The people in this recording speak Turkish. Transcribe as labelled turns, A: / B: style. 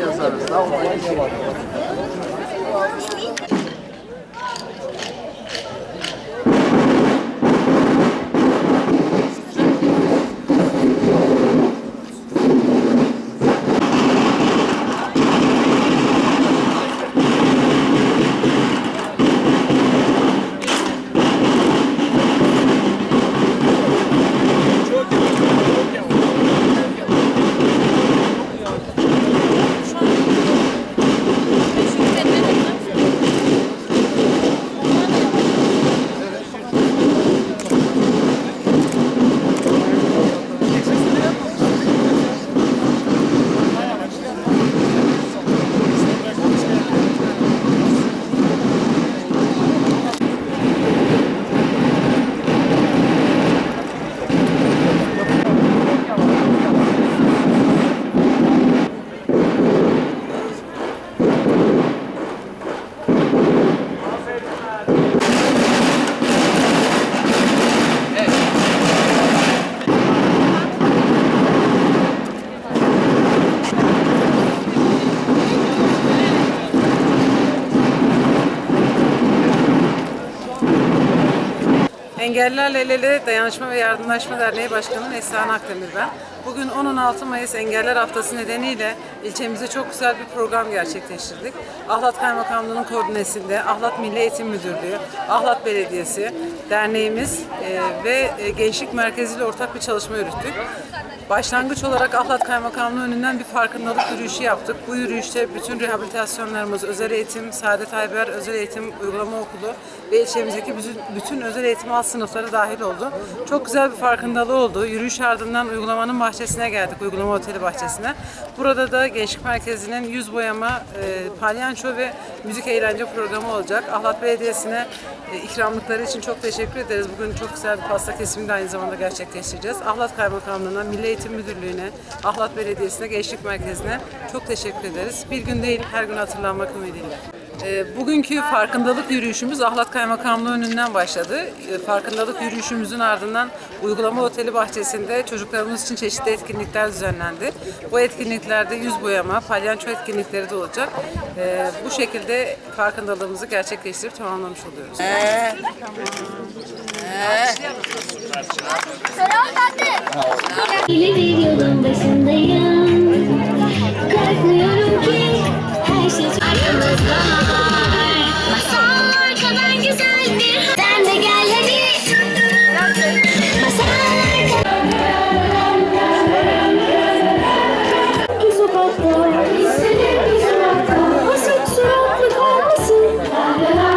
A: Yazarız. Daha
B: Engellilerle El Ele Dayanışma ve Yardımlaşma Derneği Başkanı Neslihan Akdemir ben. Bugün 10-16 Mayıs Engeller Haftası nedeniyle ilçemizde çok güzel bir program gerçekleştirdik. Ahlat Kaymakamlığı'nın koordinesinde Ahlat Milli Eğitim Müdürlüğü, Ahlat Belediyesi, derneğimiz e, ve e, Gençlik Merkezi ile ortak bir çalışma yürüttük. Başlangıç olarak Ahlat Kaymakamlığı önünden bir farkındalık yürüyüşü yaptık. Bu yürüyüşte bütün rehabilitasyonlarımız, özel eğitim, Saadet Ayber Özel Eğitim Uygulama Okulu ve ilçemizdeki bütün, bütün özel eğitim alt sınıfları dahil oldu. Çok güzel bir farkındalığı oldu. Yürüyüş ardından uygulamanın bahçesine geldik, uygulama oteli bahçesine. Burada da Gençlik Merkezi'nin yüz boyama, e, palyanço ve müzik eğlence programı olacak. Ahlat Belediyesi'ne e, ikramlıkları için çok teşekkür ederiz. Bugün çok güzel bir pasta kesimini de aynı zamanda gerçekleştireceğiz. Ahlat Kaymakamlığı'na, Milli Eğitim Müdürlüğü'ne, Ahlat Belediyesi'ne, Gençlik Merkezi'ne çok teşekkür ederiz. Bir gün değil, her gün hatırlanmak ümidiyle. E, Bugünkü farkındalık yürüyüşümüz Ahlat Kaymakamlığı önünden başladı. E, Farkındalık yürüyüşümüzün ardından uygulama oteli bahçesinde çocuklarımız için çeşitli etkinlikler düzenlendi. Bu etkinliklerde yüz boyama, palyanço etkinlikleri de olacak. E, Bu şekilde farkındalığımızı gerçekleştirip tamamlamış oluyoruz.
C: Yine bir yolun başındayım